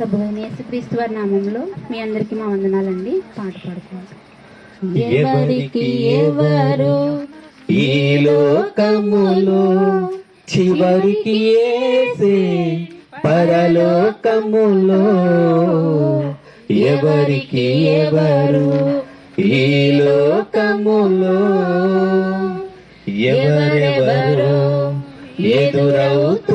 ప్రభు యేసుక్రీస్తు వారి నామంలో మీ అందరికీ మా వందనాలండి. పాట పాడుకుంటాం ఎవరికి ఎవరు ఈ లోకములో చివరికి ఏసే పరలోకములో? ఎవరికి ఎవరు ఈ లోకములో? ఎవరెవరు ఎదురవుతుంటారు?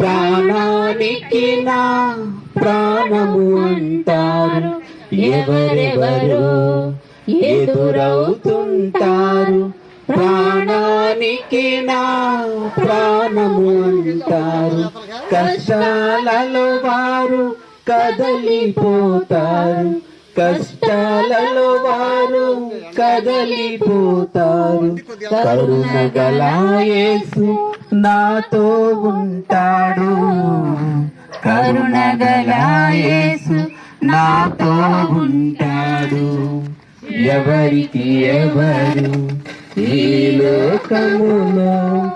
ప్రాణానికి నా ప్రాణము అంటారు ఎవరెవరు ఎదురవుతుంటారు? ప్రాణానికి నా ప్రాణము అంటారు కష్టాలలో వారు కదలిపోతారు. కష్టాలలో వారు కదలిపోతారు. కరుణ గలాయేసు నాతో ఉంటాడు. కరుణగలాయేసు నాతో ఉంటాడు. ఎవరికి ఎవరు ఈ లోకములో?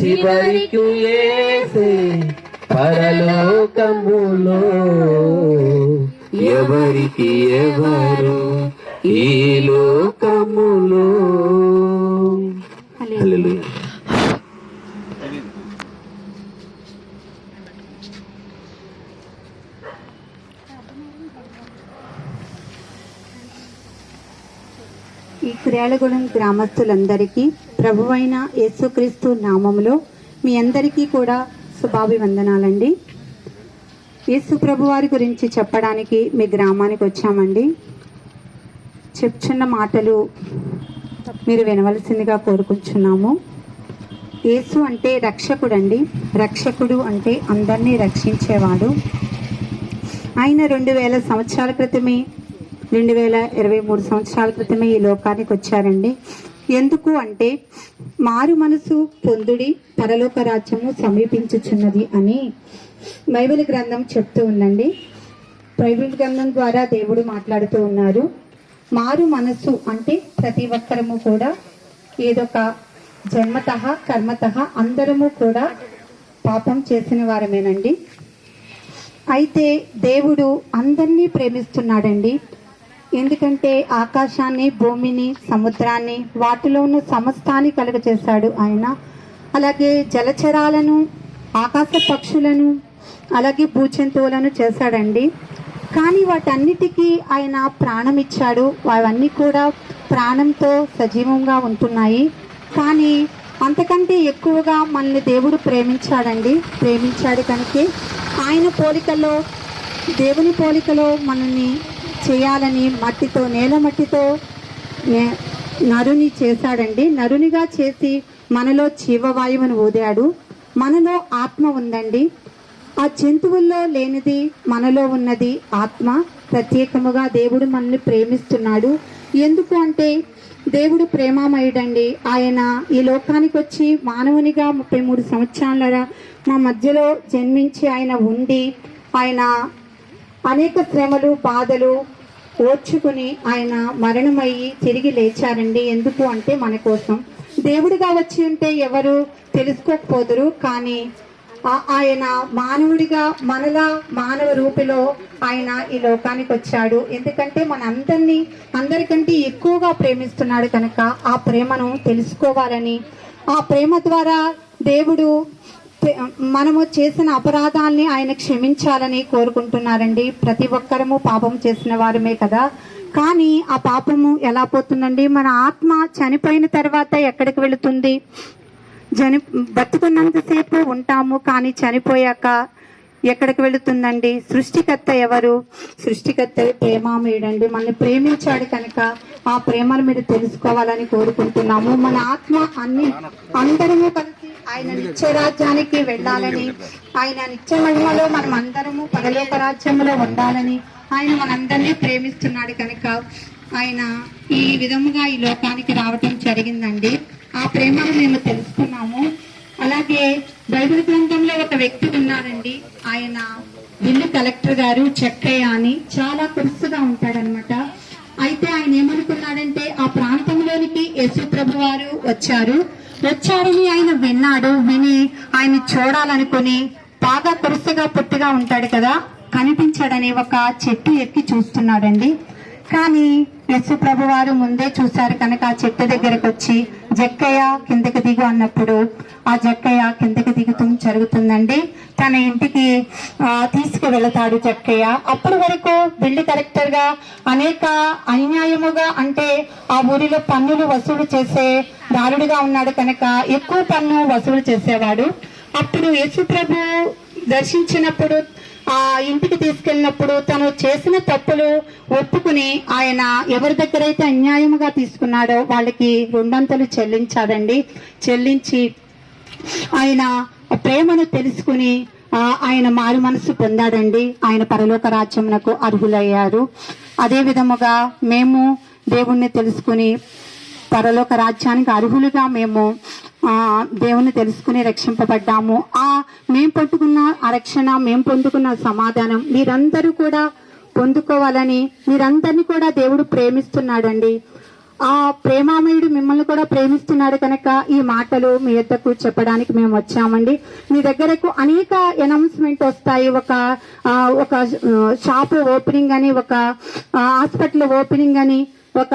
చివరికి ఏసే పరలోకములో? ఎవరికి ఎవరు ఈ లోకములో? ఈ క్రియాలగూడెం గ్రామస్తులందరికీ ప్రభువైన యేసుక్రీస్తు నామములో మీ అందరికీ కూడా శుభాభివందనాలండి. యేసు ప్రభువారి గురించి చెప్పడానికి మీ గ్రామానికి వచ్చామండి. చెప్తున్న మాటలు మీరు వినవలసిందిగా కోరుకుంటున్నాము. యేసు అంటే రక్షకుడండి. రక్షకుడు అంటే అందరినీ రక్షించేవాడు. ఆయన రెండు వేల సంవత్సరాల క్రితమే రెండు వేల ఇరవై మూడు సంవత్సరాల క్రితమే ఈ లోకానికి వచ్చారండి. ఎందుకు అంటే మారు మనసు పొందుడి పరలోక రాజ్యము సమీపించుచున్నది అని బైబిల్ గ్రంథం చెప్తూ ఉందండి. బైబిల్ గ్రంథం ద్వారా దేవుడు మాట్లాడుతూ ఉన్నారు. మారు మనసు అంటే ప్రతి ఒక్కరము కూడా ఏదొక జన్మత కర్మత అందరము కూడా పాపం చేసిన వారమేనండి. అయితే దేవుడు అందరినీ ప్రేమిస్తున్నాడండి. ఎందుకంటే ఆకాశాన్ని భూమిని సముద్రాన్ని వాటిలో ఉన్న సమస్తాన్ని కలుగచేశాడు ఆయన. అలాగే జలచరాలను ఆకాశ పక్షులను అలాగే భూజంతువులను చేశాడండి. కానీ వాటన్నిటికీ ఆయన ప్రాణం ఇచ్చాడు అవన్నీ కూడా ప్రాణంతో సజీవంగా ఉంటున్నాయి. కానీ అంతకంటే ఎక్కువగా మనల్ని దేవుడు ప్రేమించాడండి. ప్రేమించాడు కనుక. ఆయన పోలికలో దేవుని పోలికలో మనల్ని చేయాలని మట్టితో నేల మట్టితో నరుని చేశాడండి. నరునిగా చేసి మనలో జీవవాయువును ఊదాడు. మనలో ఆత్మ ఉందండి. ఆ జంతువుల్లో లేనిది మనలో ఉన్నది ఆత్మ. ప్రత్యేకముగా దేవుడు మనల్ని ప్రేమిస్తున్నాడు. ఎందుకు అంటే దేవుడు ప్రేమామయుడండి. ఆయన ఈ లోకానికి వచ్చి మానవునిగా ముప్పై మూడు సంవత్సరాల మా మధ్యలో జన్మించి ఆయన ఉండి ఆయన అనేక శ్రమలు బాధలు ఓర్చుకుని ఆయన మరణమయ్యి తిరిగి లేచారండి. ఎందుకు అంటే మన కోసం. దేవుడిగా వచ్చి ఉంటే ఎవరు తెలుసుకోకపోదురు కానీ ఆయన మానవుడిగా మనలా మానవ రూపిలో ఆయన ఈ లోకానికి వచ్చాడు. ఎందుకంటే మన అందరినీ అందరికంటే ఎక్కువగా ప్రేమిస్తున్నాడు కనుక ఆ ప్రేమను తెలుసుకోవాలని ఆ ప్రేమ ద్వారా దేవుడు మనము చేసిన అపరాధాల్ని ఆయన క్షమించాలని కోరుకుంటున్నారండి. ప్రతి ఒక్కరము పాపం చేసిన వారమే కదా. కానీ ఆ పాపము ఎలా పోతుందండి? మన ఆత్మ చనిపోయిన తర్వాత ఎక్కడికి వెళుతుంది? జని బతుకున్నంతసేపు ఉంటాము కానీ చనిపోయాక ఎక్కడికి వెళుతుందండి? సృష్టికర్త ఎవరు? సృష్టికర్త ప్రేమామయుడండి. మనల్ని ప్రేమించాడు కనుక ఆ ప్రేమను మీరు తెలుసుకోవాలని కోరుకుంటున్నాము. మన ఆత్మ అన్ని అందరము కలిసి ఆయన నిత్య రాజ్యానికి వెళ్ళాలని ఆయన నిత్య మహిమలో మనం అందరము పరలోక రాజ్యంలో ఉండాలని ఆయన మనందరినీ ప్రేమిస్తున్నాడు కనుక ఆయన ఈ విధముగా ఈ లోకానికి రావటం జరిగిందండి. ఆ ప్రేమను మేము తెలుసుకున్నాము. అలాగే బైబిల్ గ్రంథంలో ఒక వ్యక్తి ఉన్నారండి ఆయన ఇల్లు కలెక్టర్ గారు చెక్కయ్య అని. చాలా కురుసుగా ఉంటాడనమాట అయితే ఆయన ఏమనుకున్నాడంటే ఆ ప్రాంతంలోనికి యేసు ప్రభు వారు వచ్చారు. వచ్చారని ఆయన విన్నాడు విని ఆయన చూడాలనుకుని బాగా పురుసగా పొట్టిగా ఉంటాడు కదా కనిపించాడని ఒక చెట్టు ఎక్కి చూస్తున్నాడండి. కానీ యశు ప్రభు వారు ముందే చూశారు కనుక ఆ చెట్టు దగ్గరకు వచ్చి జక్కయ్య కిందకి దిగు అన్నప్పుడు ఆ జక్కయ్య కిందకి దిగుతూ జరుగుతుందండి. తన ఇంటికి తీసుకు వెళతాడు జక్కయ్య. అప్పటి వరకు బిల్డ్ కలెక్టర్గా అనేక అన్యాయముగా అంటే ఆ ఊరిలో పన్నులు వసూలు చేసే దారుడుగా ఉన్నాడు కనుక ఎక్కువ పన్ను వసూలు చేసేవాడు. అప్పుడు యేసు ప్రభు దర్శించినప్పుడు ఆ ఇంటికి తీసుకెళ్ళినప్పుడు తను చేసిన తప్పులు ఒప్పుకుని ఆయన ఎవరి దగ్గర అయితే అన్యాయముగా తీసుకున్నాడో వాళ్ళకి రెండంతలు చెల్లించాడండి. చెల్లించి ఆయన ప్రేమను తెలుసుకుని ఆయన మారు మనసు పొందాడండి. ఆయన పరలోక రాజ్యమునకు అర్హులయ్యారు. అదే విధముగా మేము దేవుణ్ణి తెలుసుకుని పరలోక రాజ్యానికి అర్హులుగా మేము దేవుని తెలుసుకుని రక్షింపబడ్డాము. ఆ మేము పట్టుకున్న ఆ రక్షణ మేము పొందుకున్న సమాధానం మీరందరూ కూడా పొందుకోవాలని మీరందరినీ కూడా దేవుడు ప్రేమిస్తున్నాడండి. ఆ ప్రేమామయుడు మిమ్మల్ని కూడా ప్రేమిస్తున్నాడు కనుక ఈ మాటలు మీ యొద్దకు చెప్పడానికి మేము వచ్చామండి. మీ దగ్గరకు అనేక అనౌన్స్మెంట్ వస్తాయి. ఒక ఒక షాప్ ఓపెనింగ్ అని ఒక హాస్పిటల్ ఓపెనింగ్ అని ఒక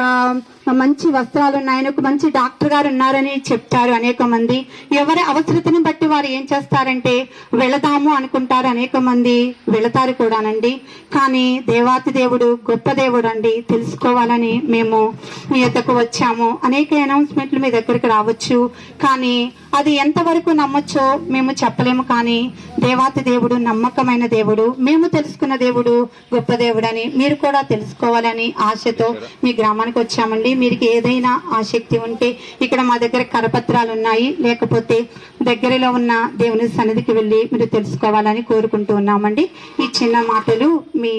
మంచి వస్త్రాలు ఉన్నాయి ఆయనకు మంచి డాక్టర్ గారు ఉన్నారని చెప్తారు అనేక మంది. ఎవరి అవసరతను బట్టి వారు ఏం చేస్తారంటే వెళదాము అనుకుంటారు అనేక మంది వెళతారు కూడానండి. కానీ దేవాతి దేవుడు గొప్ప దేవుడు అండి. తెలుసుకోవాలని మేము మీ యొక్కకు వచ్చాము. అనేక అనౌన్స్మెంట్లు మీ దగ్గరికి రావచ్చు. కానీ అది ఎంతవరకు నమ్మొచ్చో మేము చెప్పలేము. కానీ దేవాతి దేవుడు నమ్మకమైన దేవుడు మేము తెలుసుకున్న దేవుడు గొప్ప దేవుడని మీరు కూడా తెలుసుకోవాలని ఆశతో మీ గ్రామానికి వచ్చామండి. మీకు ఏదైనా ఆసక్తి ఉంటే ఇక్కడ మా దగ్గర కరపత్రాలు ఉన్నాయి. లేకపోతే దగ్గరలో ఉన్న దేవుని సన్నిధికి వెళ్ళి మీరు తెలుసుకోవాలని కోరుకుంటూ ఉన్నామండి. ఈ చిన్న మాటలు మీ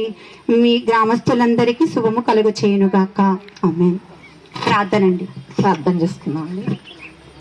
మీ గ్రామస్తులందరికీ శుభము కలుగు చేయునుగాక. ఆమె ప్రార్థనండి. ప్రార్థన చేసుకున్నామండి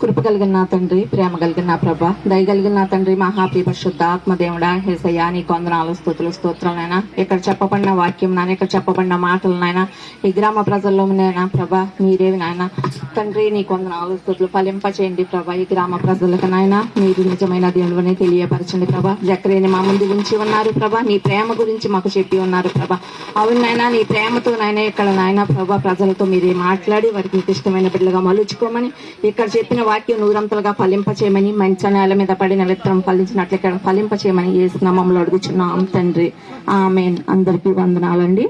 కృప కలిగిన నా తండ్రి ప్రేమ కలిగిన నా ప్రభ దయగలిగిన నా తండ్రి మహాప్రి పరిశుద్ధ ఆత్మదేవుడా హేసయ్యా నీ కొందనాలు స్థుతులు స్తోత్రాలైనా ఇక్కడ చెప్పబడిన వాక్యం నాయన ఇక్కడ చెప్పబడిన మాటలనైనా ఈ గ్రామ ప్రజల్లో నైనా ప్రభ మీరేవి నాయన. తండ్రి నీ కొందనాలు స్థుతులు ఫలింప చేయండి ప్రభ ఈ గ్రామ ప్రజలకు నాయన. మీరు నిజమైన దేవుని తెలియపరచండి ప్రభ. జక్రేని మా ముందు ఉంచి ఉన్నారు ప్రభ. నీ ప్రేమ గురించి మాకు చెప్పి ఉన్నారు ప్రభ. అవును నాయన నీ ప్రేమతో నాయన ఇక్కడ నాయన ప్రభ ప్రజలతో మీరే మాట్లాడి వారికి మీకు ఇష్టమైన బిడ్డలుగా మలుచుకోమని ఇక్కడ చెప్పిన వాక్యం నూరంతలుగా ఫలింప చేయమని మంచి నేల మీద పడిన విత్తనం ఫలించినట్లు ఇక్కడ ఫలింప చేయమని ఏ స్నామంలో అడుగుచున్నాం తండ్రి. ఆమెన్. అందరికీ వందనాలండి.